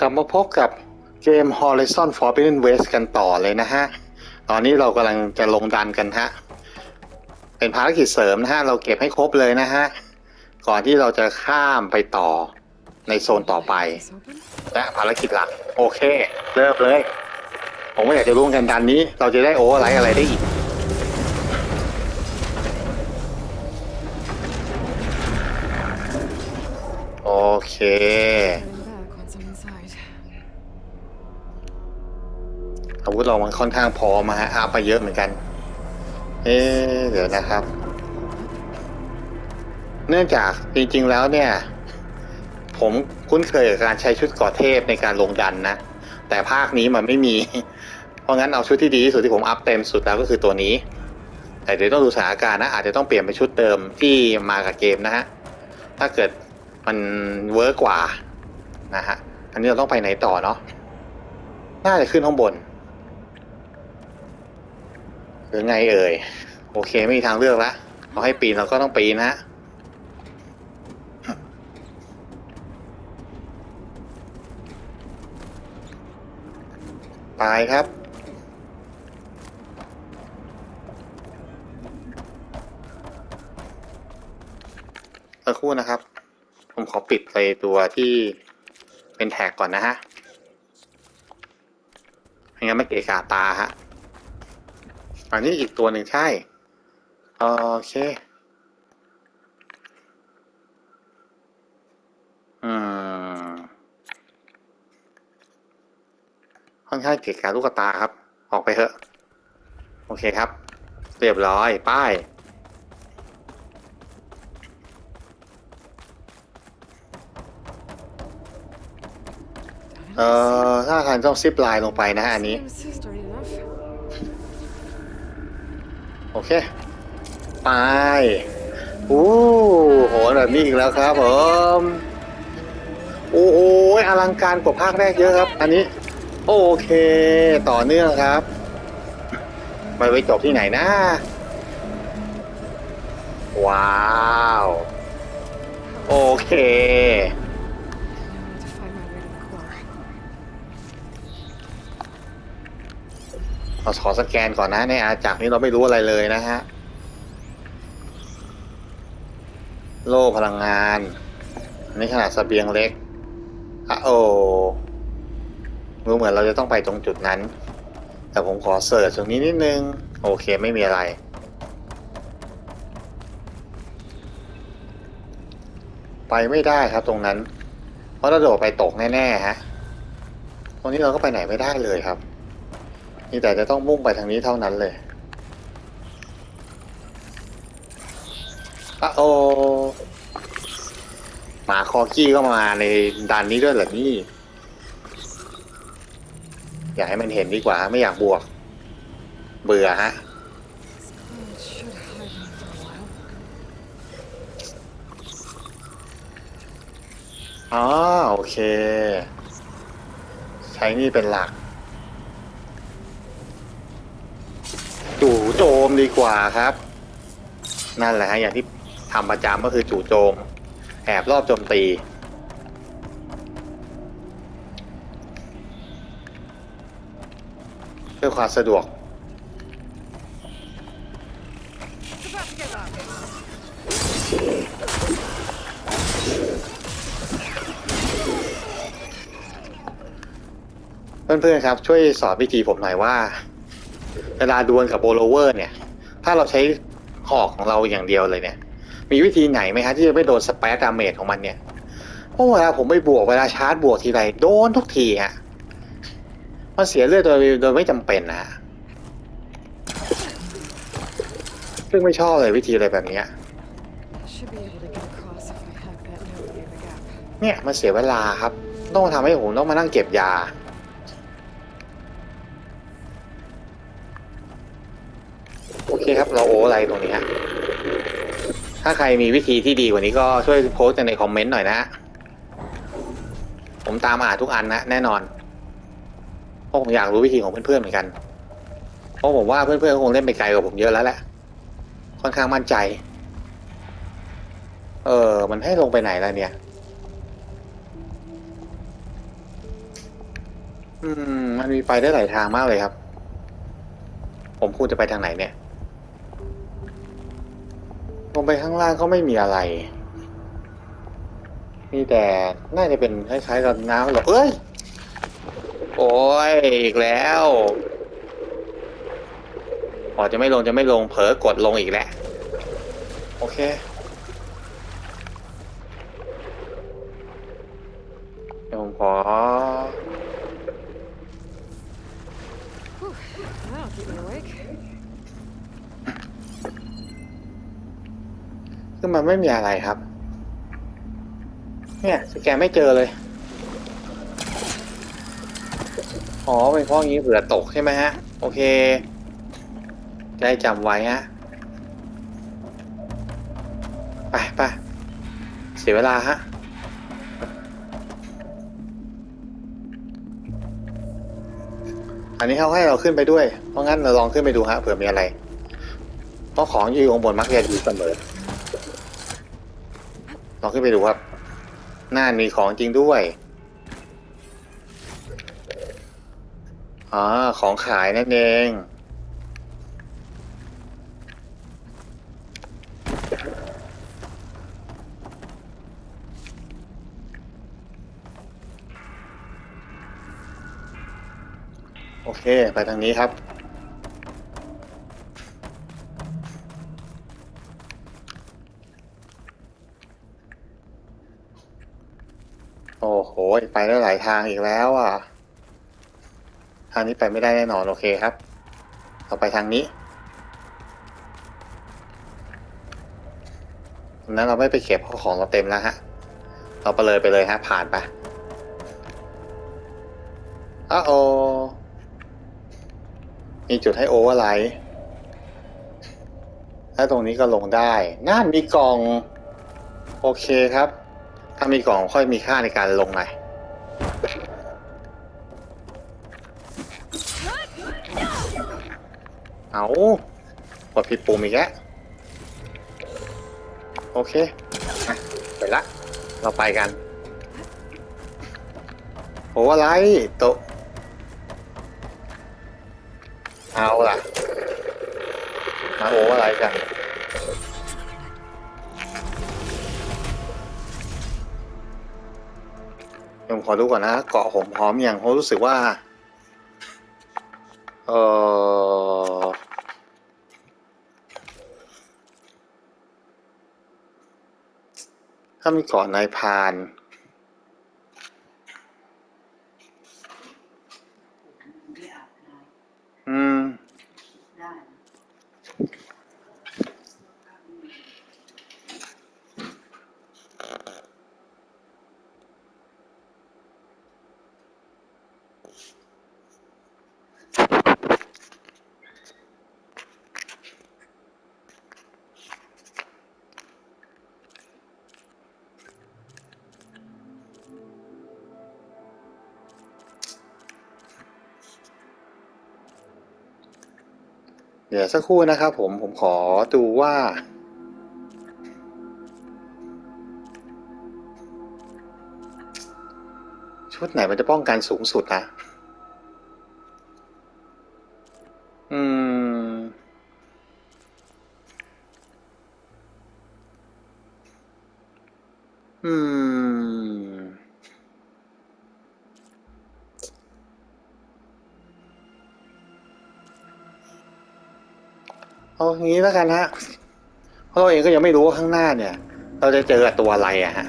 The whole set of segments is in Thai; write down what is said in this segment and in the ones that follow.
กลับมาพบกับเกม Horizon Forbidden West กันต่อเลยนะฮะ ตอนนี้เรากำลังจะลงดันกันฮะ เป็นภารกิจเสริมนะฮะ เราเก็บให้ครบเลยนะฮะ ก่อนที่เราจะข้ามไปต่อในโซนต่อไป และภารกิจหลัก โอเค เริ่มเลย ผมก็อยากจะรู้เหมือนกันดันนี้ เราจะได้โอเวอร์ไลท์อะไรได้อีกโอเค ธเรามันค่อนข้างพอมาฮะอัพมาเยอะเหมือนกัน เอ๊เดี๋ยวนะครับ เนื่องจากจริงๆแล้วเนี่ย ผมคุ้นเคยกับการใช้ชุดเกอเทพในการลงดันนะ แต่ภาคนี้มันไม่มี เพราะงั้นเอาชุดที่ดีที่สุดที่ผมอัพเต็มสุดแล้วก็คือตัวนี้ แต่เดี๋ยวต้องดูสถานการณ์นะ อาจจะต้องเปลี่ยนเป็นชุดเดิมที่มากับเกมนะฮะ ถ้าเกิดมันเวิร์กกว่านะฮะ อันนี้เราต้องไปไหนต่อเนาะ น่าจะขึ้นข้างบน รือไงเอ่ย โอเคไม่มีทางเลือกละเขาให้ปีนเราก็ต้องปีนฮะไปครับ สักครู่นะครับ ผมขอปิดไปตัวที่เป็นแท็กก่อนนะฮะไม่งั้นไม่เกะกะตาฮะ อันนี้อีกตัวหนึ่งใช่ โอเค อืม ค่อนข้างเกะกะลูกตาครับ ออกไปเถอะ โอเคครับ เรียบร้อย ป้ายเอ่อถ้าทางต้องซิปไลน์ลงไปนะฮะอันนี้ โอเคไปโอ้โหแบบนี้อีกแล้วครับผม โอ้โหอลังการกว่าภาคแรกเยอะครับ อันนี้ โอเค ต่อเนื่องครับ มันไปจบที่ไหนนะ ว้าว โอเค เราขอสแกนก่อนนะในอาณาจักนี้เราไม่รู้อะไรเลยนะฮะ โล่พลังงานอันนี้ขนาดสเสบียงเล็กอะโอรู้เหมือนเราจะต้องไปตรงจุดนั้น แต่ผมขอเสิร์ชตรงนี้นิดนึง โอเคไม่มีอะไร ไปไม่ได้ครับตรงนั้น เพราะเราโดดไปตกแน่ๆฮะ ตรงนี้เราก็ไปไหนไม่ได้เลยครับ นี่แต่จะต้องมุ่งไปทางนี้เท่านั้นเลยอะโอ หมาคอกี้ก็มาในด่านนี้ด้วยเหรอนี่ อยากให้มันเห็นดีกว่า ไม่อยากบวก เบื่อฮะ อ๋อ โอเค ใช้นี่เป็นหลัก จู่โจมดีกว่าครับ นั่นแหละฮะอย่างที่ทำประจำก็คือจู่โจม แอบรอบโจมตี เพื่อความสะดวก เพื่อนๆครับ ช่วยสอนวิธีผมหน่อยว่า เวลาดวลกับโบโลเวอร์เนี่ย ถ้าเราใช้หอกของเราอย่างเดียวเลยเนี่ย มีวิธีไหนไหมฮะที่จะไม่โดนสเปซดาเมจของมันเนี่ยเพราะเวลาผมไปบวกเวลาชาร์จบวกทีไรโดนทุกทีฮะมันเสียเลือดโดยโดยไม่จำเป็นนะซึ่งไม่ชอบเลยวิธีอะไรแบบเนี้ยเนี่ยมันเสียเวลาครับ ต้องมาทำให้ผมต้องมานั่งเก็บยา เราโออะไรตรงนี้ฮะถ้าใครมีวิธีที่ดีกว่านี้ก็ช่วยโพสต์ในคอมเมนต์หน่อยนะผมตามอ่านทุกอันนะแน่นอนเพราะผมอยากรู้วิธีของเพื่อนๆเหมือนกันเพราะผมว่าเพื่อนๆคงเล่นไปไกลกว่าผมเยอะแล้วแหละค่อนข้างมั่นใจ เออ มันให้ลงไปไหนแล้วเนี่ย อืม มันมีไปได้หลายทางมากเลยครับ ผมควรจะไปทางไหนเนี่ย ลงไปข้างล่างก็ไม่มีอะไร มีแต่น่าจะเป็นคล้ายๆกับน้ำหรอกเอ้ย โอ้ยอีกแล้วพอจะไม่ลงจะไม่ลงเผลอกดลงอีกแหละโอเคเดี๋ยวผมขอ คือมันไม่มีอะไรครับ เนี่ยสแกนไม่เจอเลย อ๋อเป็นเพราะงี้เผื่อตกใช่ไหมฮะ โอเคจะได้จำไว้ฮะ ไปไปเสียเวลาฮะอันนี้เขาให้เราขึ้นไปด้วย เพราะงั้นเราลองขึ้นไปดูฮะเผื่อมีอะไร เพราะของอยู่ข้างบนมักจะดีเสมอ ลองขึ้นไปดูครับน่ามีของจริงด้วยอ๋อของขายนั่นเองโอเค ไปทางนี้ครับ ไปได้หลายทางอีกแล้วอะ ทางนี้ไปไม่ได้แน่นอนโอเคครับ เราไปทางนี้นั้นเราไม่ไปเก็บของเราเต็มแล้วฮะ เราไปเลยไปเลยฮะ ผ่านไปอ้าโอ มีจุดให้โอเวอร์ไลท์แล้วตรงนี้ก็ลงได้น่านมีกล่อง โอเคครับ ถ้ามีกล่องค่อยมีค่าในการลงหน่ เอากดผิดปุ่มอีกแล้วโอเคไปละ เราไปกันโอ้อะไรโตเอาล่ะ มาโอ้อะไรกันยวผมขอดูก่อนนะ เกาะผมพร้อมอย่างผมรู้สึกว่า เออ ถ้ามีเกาะนายพราน ดี๋ยวสักครู่นะครับผมผมขอดูว่า ชุดไหนมันจะป้องกันสูงสุดนะ แล้วกันฮะเพราะเราเองก็ยังไม่รู้ว่าข้างหน้าเนี่ย เราจะเจอตัวอะไรอะฮะ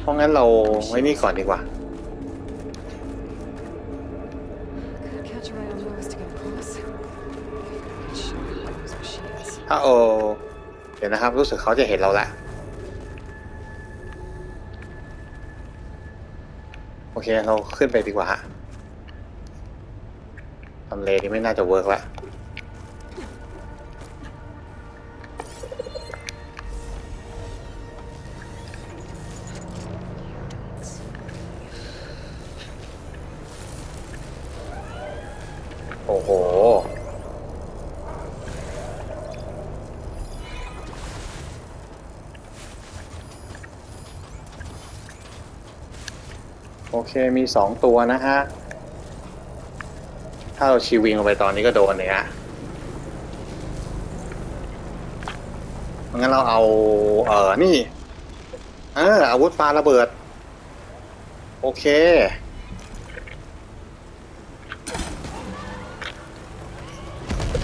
เพราะงั้นเราไว้นี่ก่อนดีกว่า Could catch her eye on Lois to get across. Could sure knows where she is. อ้าโอเดี๋ยวนะครับ รู้สึกเขาจะเห็นเราล้วโอเคเราขึ้นไปดีกว่าฮะทำเลนี้ไม่น่าจะเวิร์กละ มีสองตัวนะฮะ ถ้าเราชีวิงลงไปตอนนี้ก็โดนเลยฮะงั้นเราเอา เออนี่ เอออาวุธปาระเบิด โอเค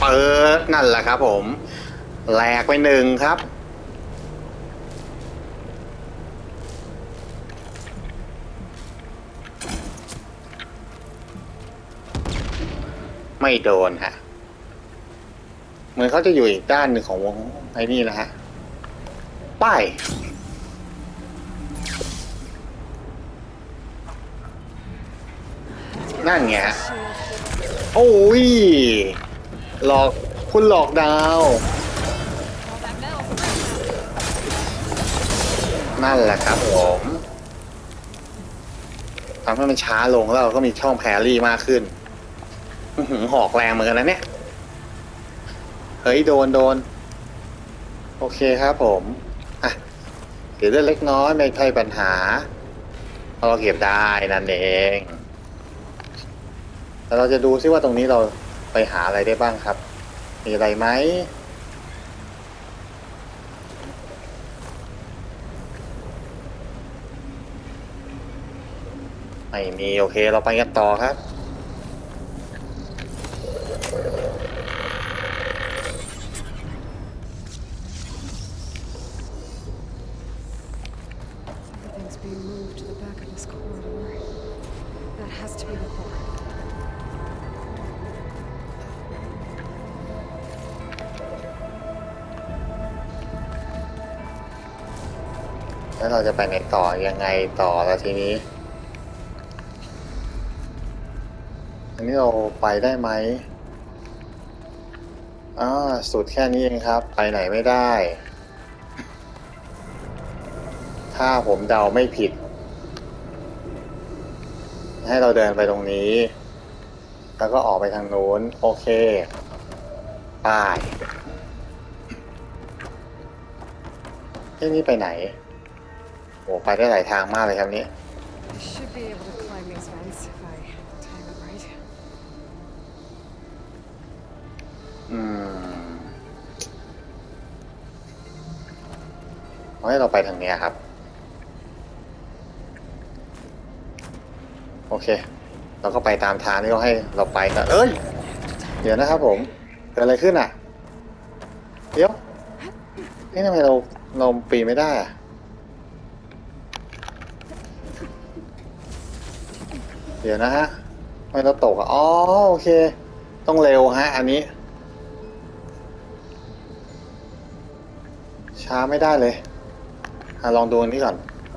เปิดนั่นแหละครับผม แหลกไปหนึ่งครับ ไม่โดนฮะ เหมือนเขาจะอยู่อีกด้านหนึ่งของวงไอ้นี่นะฮะ ป้าย นั่นไงฮะโอ้ย หลอกคุณหลอกดาว นั่นแหละครับผมทำให้มันช้าลงแล้วเราก็มีช่องแพรรี่มากขึ้น อื้อหือหอกแรงเหมือนกันนะเนี่ย เฮ้ย โดนโดน โอเคครับผม อะเดี๋ยเรื่องเล็กน้อยไม่ใช่ปัญหา เราเก็บได้นั่นเองแต่เราจะดูซิว่าตรงนี้เราไปหาอะไรได้บ้างครับ มีอะไรไหมไม่มีโอเคเราไปกันต่อครับ Everything's being moved to the back of this corridor. That has to be the core. แล้วเราจะไปไหนต่อยังไงต่อแล้วทีนี้ อันนี้เราไปได้ไหม อ่าสุดแค่นี้เองครับ ไปไหนไม่ได้ ถ้าผมเดาไม่ผิด ให้เราเดินไปตรงนี้ แล้วก็ออกไปทางโน้น โอเคไป้ายเอ้นี่ไปไหนโอ้ไปได้หลายทางมากเลยครับนี้ เอาให้เราไปทางนี้ครับ โอเค เราก็ไปตามทางที่เขาให้เราไปกันเอ้ย เดี๋ยวนะครับผมเกิดอะไรขึ้นอะ เดี๋ยวนี่ทำไมเราเราปีนไม่ได้อะเดี๋ยวนะฮะทำไมเราตกอะอ๋อโอเค ต้องเร็วฮะ อันนี้ ช้าไม่ได้เลย อะลองดูอันนี้ก่อน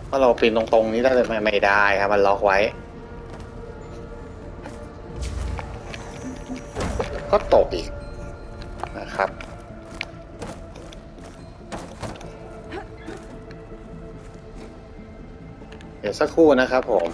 ว่าเราปีนตรงๆนี้ได้เลยไหมไม่ได้ครับ มันล็อกไว้ ก็ตกอีกนะครับเดี๋ยวสักครู่นะครับผม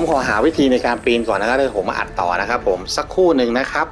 ผมขอหาวิธีในการปีนก่อนนะครับเดี๋ยวผมมาอัดต่อนะครับผมสักครู่หนึ่งนะครับ